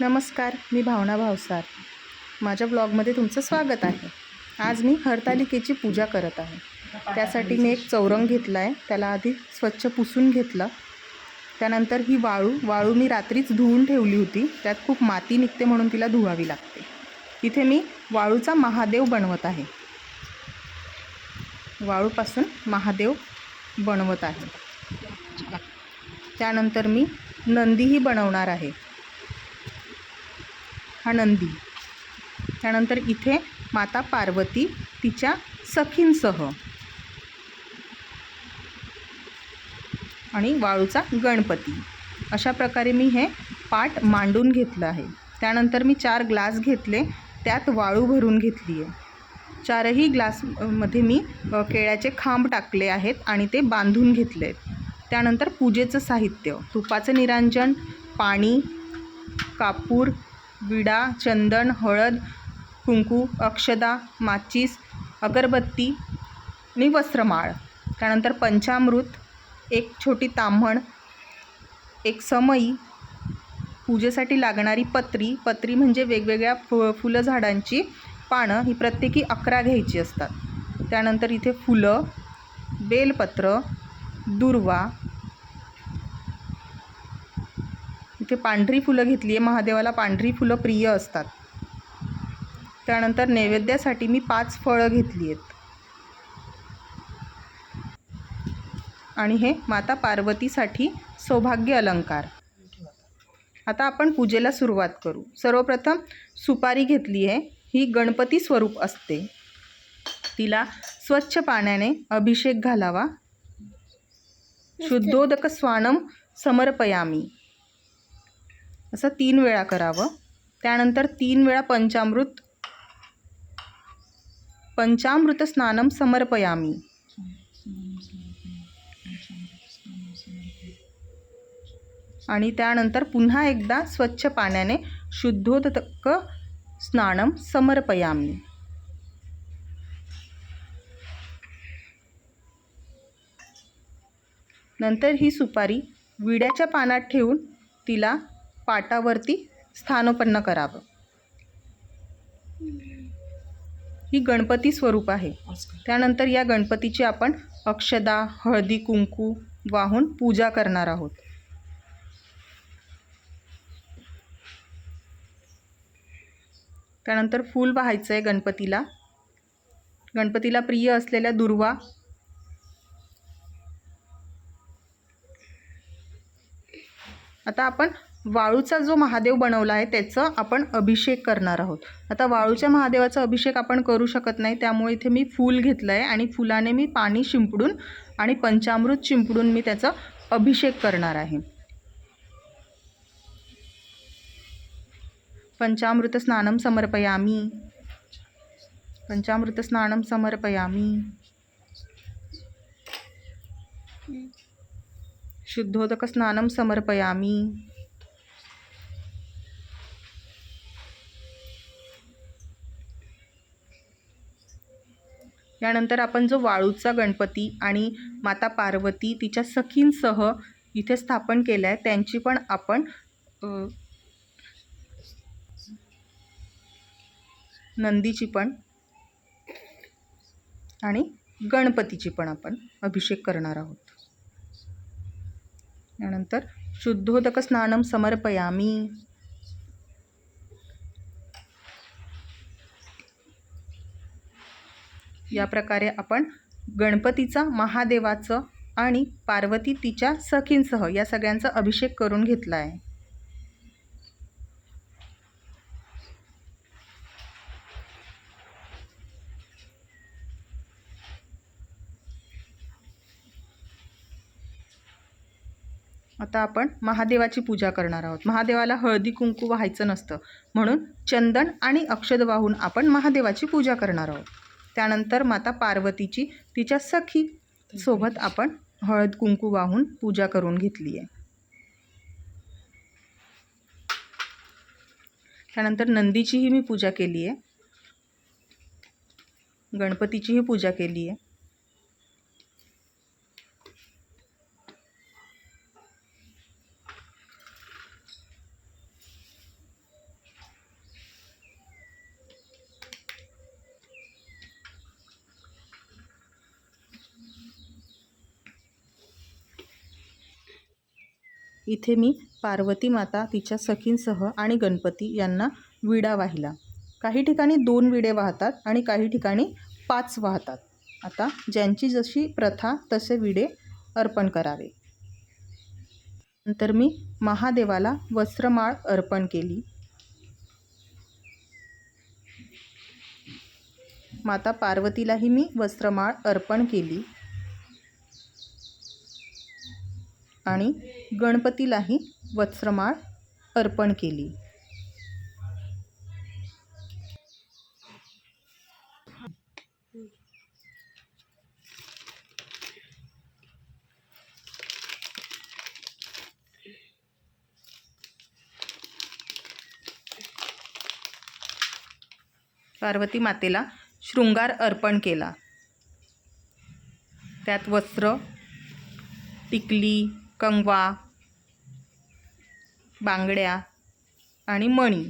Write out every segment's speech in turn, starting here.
नमस्कार मी भावना भावसार. माझ्या ब्लॉगमध्ये तुमचं स्वागत आहे. आज मी हरतालिकेची पूजा करत आहे. त्यासाठी मी एक चौरंग घेतला आहे त्याला आधी स्वच्छ पुसून घेतलं. त्यानंतर ही वाळू वाळू मी रात्रीच धुवून ठेवली होती. त्यात खूप माती निघते म्हणून तिला धुवावी लागते. इथे मी वाळूचा महादेव बनवत आहे. वाळूपासून महादेव बनवत आहे. त्यानंतर मी नंदीही बनवणार आहे. हा नंदी त्यानंतर इथे माता पार्वती तिच्या सखींसह. आणि वाळूचा गणपती. अशा प्रकारे मी हे पाट मांडून घेतलं आहे. त्यानंतर मी चार ग्लास घेतले त्यात वाळू भरून घेतली आहे चारही ग्लासमध्ये मी केळ्याचे खांब टाकले आहेत आणि ते बांधून घेतले आहेत त्यानंतर पूजेचं साहित्य. तुपाचं निरांजन पाणी कापूर विडा चंदन हळद कुंकू अक्षदा माचीस अगरबत्ती आणि वस्त्रमाळ. त्यानंतर पंचामृत एक छोटी ताम्हण एक समई पूजेसाठी लागणारी पत्री. पत्री म्हणजे वेगवेगळ्या फु फुलं झाडांची पानं. ही प्रत्येकी अकरा घ्यायची असतात. त्यानंतर इथे फुलं बेलपत्र दुर्वा इथे पांढरी फुलं घेतली आहे. महादेवाला पांढरी फुलं प्रिय असतात. त्यानंतर नैवेद्यासाठी मी पाच फळं घेतली आहेत. आणि हे माता पार्वतीसाठी सौभाग्य अलंकार. आता आपण पूजेला सुरुवात करू. सर्वप्रथम सुपारी घेतली आहे. ही गणपती स्वरूप असते. तिला स्वच्छ पाण्याने अभिषेक घालावा. शुद्धोदक स्वानम समर्पयामी. असं तीन वेळा करावं. त्यानंतर तीन वेळा पंचामृत पंचामृत स्नानम समर्पयामी. आणि त्यानंतर पुन्हा एकदा स्वच्छ पाण्याने शुद्धोदक स्नानम समर्पयामी. नंतर ही सुपारी विड्याच्या पानात ठेवून तिला पाटावरती स्थानोपन्न करावं. ही गणपती स्वरूप आहे. त्यानंतर या गणपतीची आपण अक्षदा हळदी कुंकू वाहून पूजा करणार आहोत. त्यानंतर फूल वाहायचं आहे गणपतीला. गणपतीला प्रिय असलेल्या दुर्वा आता आपण वाळूचा जो महादेव बनवला आहे त्याचं आपण अभिषेक करणार आहोत. आता वाळूच्या महादेवाचा अभिषेक आपण करू शकत नाही त्यामुळे इथे मी फूल घेतलं आहे आणि फुलाने मी पाणी शिंपडून आणि पंचामृत शिंपडून मी त्याचा अभिषेक करणार आहे. पंचामृत स्नानं समर्पयामी. पंचामृत स्नानं समर्पयामी. शुद्धोदक स्नानं समर्पयामी. यानंतर आपण जो वाळूचा गणपती आणि माता पार्वती तिच्या सखींसह इथे स्थापन केलं आहे त्यांची पण आपण नंदीची पण आणि गणपतीची पण आपण अभिषेक करणार आहोत. त्यानंतर शुद्धोदक स्नानं समर्पयामी. या प्रकारे आपण गणपतीचा महादेवाचं आणि पार्वती तिच्या सखींसह या सगळ्यांचा अभिषेक करून घेतला आहे. आता आपण महादेवाची पूजा करणार आहोत. महादेवाला हळदी कुंकू वाहायचं नसतं. म्हणून चंदन आणि अक्षद वाहून आपण महादेवाची पूजा करणार आहोत. त्यानंतर माता पार्वतीची तिच्या सखी सोबत आपण हळद कुंकू वाहून पूजा करून घेतली आहे. त्यानंतर नंदीचीही मी पूजा केली आहे. गणपतीचीही पूजा केली आहे. इथे मी पार्वती माता तिच्या सखींसह आणि गणपती यांना विडा वाहिला. काही ठिकाणी दोन विडे वाहतात आणि काही ठिकाणी पाच वाहतात. आता ज्यांची जशी प्रथा तसे विडे अर्पण करावे. नंतर मी महादेवाला वस्त्रमाळ अर्पण केली. माता पार्वतीलाही मी वस्त्रमाळ अर्पण केली. आणि गणपतीलाही वस्त्रमाळ अर्पण केली. पार्वती मातेला शृंगार अर्पण केला. त्यात वस्त्र टिकली कंगवा बांगड्या आणि मणी.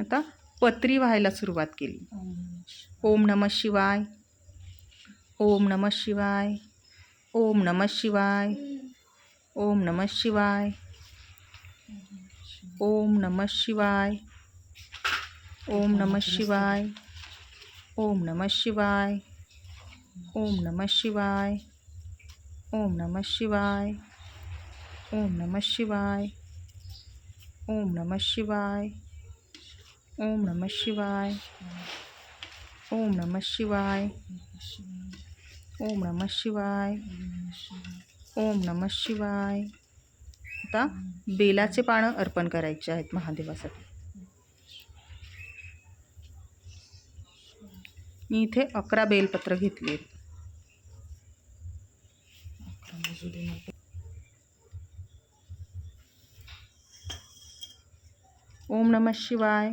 आता पत्री व्हायला सुरुवात केली ओम नम शिवाय ओम नम शिवाय ओम नम शिवाय ओम नम शिवाय ओम नम शिवाय ओम नम शिवाय ओम नम शिवाय ओम नम शिवाय ओम नम शिवाय ओम नम शिवाय ओम नम शिवाय ओम नम शिवाय। ओम नम शिवाय। ओम नम शिवाय। ओम नम शिवाय। आता बेलाचे पानं अर्पण करायचे आहेत महादेवासाठी. मी इथे अकरा बेलपत्र घेतली आहेत. ओम नमः शिवाय.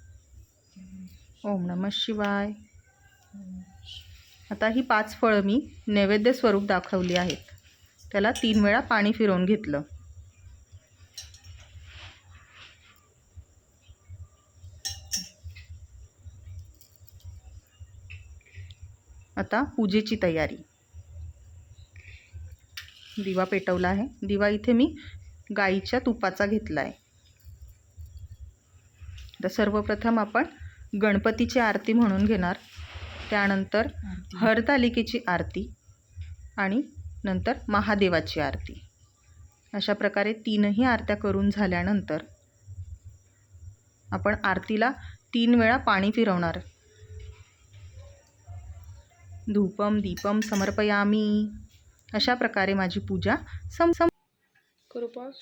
ओम नम शिवाय. आता ही पाच फळं मी नैवेद्य स्वरूप दाखवली आहेत. त्याला तीन वेळा पाणी फिरवून घेतलं. आता पूजेची तयारी. दिवा पेटवला आहे. दिवा इथे मी गाईच्या तुपाचा घेतला आहे तर सर्वप्रथम आपण गणपतीची आरती म्हणून घेणार. त्यानंतर हरतालिकेची आरती आणि नंतर महादेवाची आरती. अशा प्रकारे तीनही आरत्या करून झाल्यानंतर आपण आरतीला तीन वेळा पाणी फिरवणार. धूपम दीपम समर्पयामी. अशा प्रकारे माझी पूजा सम सम करू पाऊस